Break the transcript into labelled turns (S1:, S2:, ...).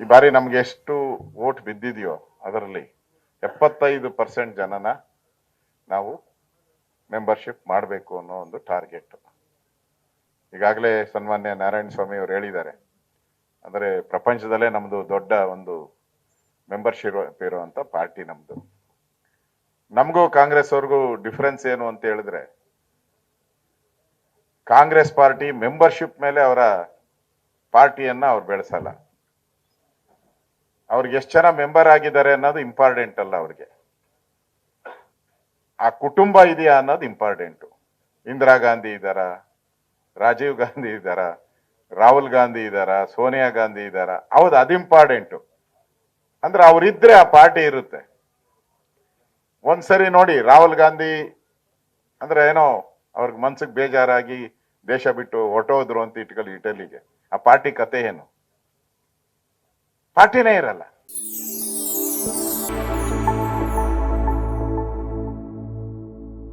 S1: ಈ ಬಾರಿ ನಮ್ಗೆ ಎಷ್ಟು ವೋಟ್ ಬಿದ್ದಿದೆಯೋ ಅದರಲ್ಲಿ ಎಪ್ಪತ್ತೈದು ಪರ್ಸೆಂಟ್ ಜನನ ನಾವು ಮೆಂಬರ್ಶಿಪ್ ಮಾಡಬೇಕು ಅನ್ನೋ ಒಂದು ಟಾರ್ಗೆಟ್ ಈಗಾಗಲೇ ಸನ್ಮಾನ್ಯ ನಾರಾಯಣ ಸ್ವಾಮಿ ಅವರು ಹೇಳಿದ್ದಾರೆ. ಅಂದರೆ ಪ್ರಪಂಚದಲ್ಲೇ ನಮ್ಮದು ದೊಡ್ಡ ಒಂದು ಮೆಂಬರ್ಶಿಪ್ ಇರುವಂಥ ಪಾರ್ಟಿ ನಮ್ಮದು ನಮಗೂ ಕಾಂಗ್ರೆಸ್ ಅವ್ರಿಗೂ ಡಿಫ್ರೆನ್ಸ್ ಏನು ಅಂತ ಹೇಳಿದ್ರೆ, ಕಾಂಗ್ರೆಸ್ ಪಾರ್ಟಿ ಮೆಂಬರ್ಶಿಪ್ ಮೇಲೆ ಅವರ ಪಾರ್ಟಿಯನ್ನ ಅವ್ರು ಬೆಳೆಸಲ್ಲ. ಅವ್ರಿಗೆ ಎಷ್ಟು ಜನ ಮೆಂಬರ್ ಆಗಿದ್ದಾರೆ ಅನ್ನೋದು ಇಂಪಾರ್ಟೆಂಟ್ ಅಲ್ಲ ಅವ್ರಿಗೆ. ಆ ಕುಟುಂಬ ಇದೆಯಾ ಅನ್ನೋದು ಇಂಪಾರ್ಟೆಂಟು ಇಂದಿರಾ ಗಾಂಧಿ ಇದ್ದಾರ? ರಾಜೀವ್ ಗಾಂಧಿ ಇದ್ದಾರ? ರಾಹುಲ್ ಗಾಂಧಿ ಇದ್ದಾರ? ಸೋನಿಯಾ ಗಾಂಧಿ ಇದ್ದಾರ? ಹೌದು, ಅದು ಇಂಪಾರ್ಟೆಂಟು ಅಂದ್ರೆ ಅವರಿದ್ರೆ ಆ ಪಾರ್ಟಿ ಇರುತ್ತೆ. ಒಂದ್ಸರಿ ನೋಡಿ, ರಾಹುಲ್ ಗಾಂಧಿ ಅಂದ್ರೆ ಏನೋ ಅವ್ರಿಗೆ ಮನ್ಸಿಗೆ ಬೇಜಾರಾಗಿ ದೇಶ ಬಿಟ್ಟು ಹೊಟ್ಟೋದ್ರು ಅಂತ ಇಟ್ಕೊಳ್ಳಿ ಇಟಲಿಗೆ. ಆ ಪಾರ್ಟಿ ಕತೆ ಏನು? ಪಾರ್ಟಿನೇ ಇರಲ್ಲ.